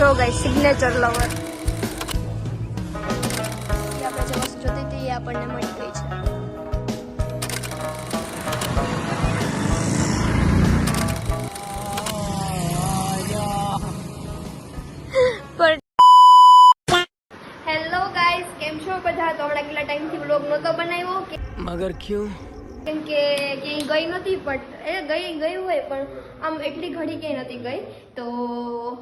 જો ગઈ signature lover આપણે જે વસ્તુ જોતી હતી એ આપણને મળી ગઈ છે. હેલો ગાઈસ કેમ છો બધા? તો હમણાં કેટલા ટાઈમથી બ્લોગ નહોતો બનાવ્યો? મગર ક્યું? કેમ કે ક્યાંય ગઈ નથી પણ એ ગઈ ગઈ હોય પણ આમ એટલી ઘડી ક્યાંય નથી ગઈ. તો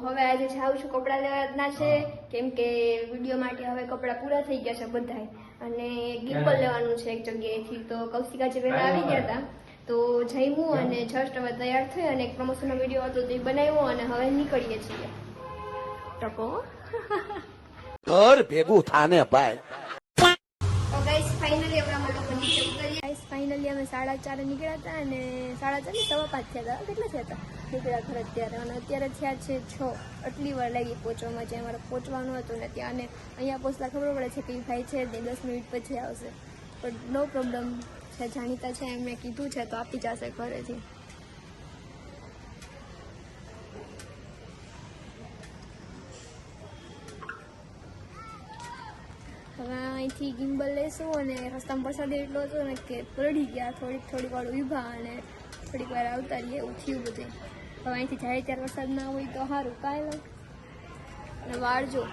હવે આજે જાઉં છું કપડાં લેવાના છે. કેમ કે વીડિયો માટે હવે કપડાં પૂરા થઈ ગયા છે બધાય. અને ગિમ્પલ લેવાનું છે એક જગ્યાએથી. તો કૌશિકા જે પહેલાં આવી ગયા હતા તો જઈમું અને જસ્ટ હવે તૈયાર થઈ અને એક પ્રમોશનનો વીડિયો હતો તે બનાવ્યો અને હવે નીકળીએ છીએ. ટકો ઘર ભેગું થાને ભાઈ. ફાઇનલી અમે ફાઇનલી અમે સાડા ચારે નીકળ્યા હતા અને સાડા ચાર ને સવા પાંચ થયા હતા. કેટલા થયા હતા? નીકળ્યા ઘર અત્યારે. અને અત્યારે થયા છે છ. આટલી વાર લાગી પહોંચવામાં. જ્યાં અમારે પહોંચવાનું હતું ને ત્યાં. અને અહીંયા પહોંચતા ખબર પડે છે કે ભાઈ છે ને દસ મિનિટ પછી આવશે. પણ નો પ્રોબ્લેમ છે, જાણીતા છે, એમણે કીધું છે તો આપી જશે ઘરેથી હવે અહીંથી ગિમ્બલ લેશું અને રસ્તામાં વરસાદ એટલો હતો ને કે પલળી ગયા. થોડીક થોડીક વાર ઊભા અને થોડીક વાર આવતા રહીએ. એવું થયું બધું. હવે અહીંથી જાય ત્યારે વરસાદ ના હોય તો સારું કાંઈ અને વાળજો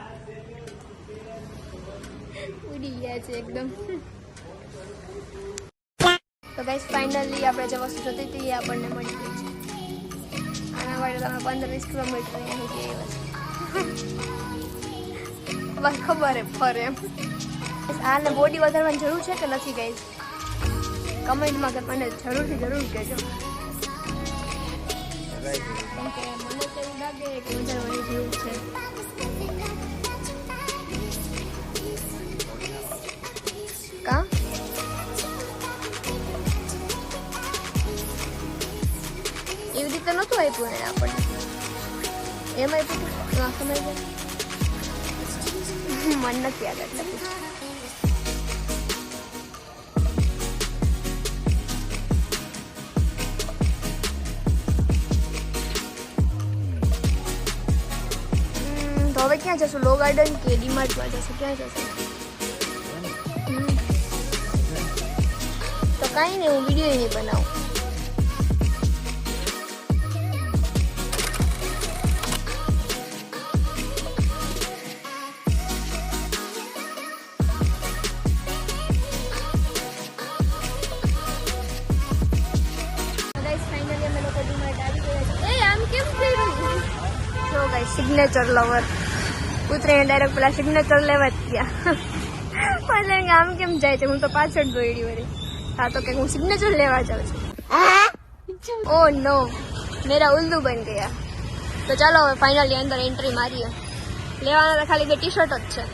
ઉડી ગયા છે એકદમ. તો ગાઈસ ફાઇનલી આપણે જે વસ્તુ જોતી હતી. એ આપણને મળી ગઈ છે. આના માટે તમે પંદર વીસ કિલોમીટર અહીંથી બસ ખબર એમ, ફરે એમ. આને બોડી વધારવાની જરૂર છે કે નથી ગઈ કમેન્ટમાં કે મને જરૂરથી જરૂર કહેજો. કે એવું રીતે નહોતું આપ્યું એને આપણને? એમ આપ્યું મન નથી યાદ ક્યાં જશું લો ગાર્ડન કે ડીમાર્ટમાં જશું ક્યાં જશું હમ. તો કાંઈ નહીં હું વીડિયો નહીં બનાવું ગાઈસ ફાઇનલી અમે લોકો ડીમાર્ટ આવી ગયા છે એ આમ કેમ થઈ રહ્યું જો ગાઈસ સિગ્નેચર લવર ઉતરીને ડાયરેક્ટ પેલા સિગ્નેચર લેવા જ ગયા. પણ આમ કેમ જાય છે? હું તો પાછળ દોડી વળી. હા તો કે હું સિગ્નેચર લેવા જાઉં છું. ઓ નો મેરા ઉલ્લુ બન ગયા. તો ચાલો હવે ફાઇનલી અંદર એન્ટ્રી મારીએ. લેવાના તો ખાલી બે ટી શર્ટ જ છે.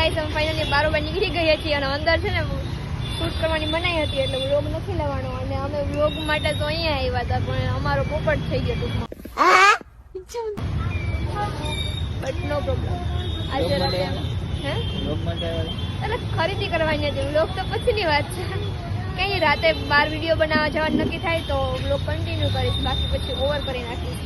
ગાઈસ અમે ફાઇનલી બારોબાર નીકળી ગયા છીએ અને અંદર છે ને શૂટ કરવાની મનાઈ હતી એટલે વ્લોગ નથી લેવાનો. અને અમે વ્લોગ માટે તો અહીંયા આવ્યા હતા પણ અમારો પોપટ થઈ ગયો ટૂંકમાં. બટ નો પ્રોબ્લેમ આજે હે? એટલે ખરીદી કરવાની હતી. વ્લોગ તો પછીની વાત છે. કઈ રાતે બાર વીડિયો બનાવવા જવાનું નક્કી થાય તો વ્લોગ કન્ટિન્યુ કરીશ. બાકી પછી ઓવર કરી નાખીશ.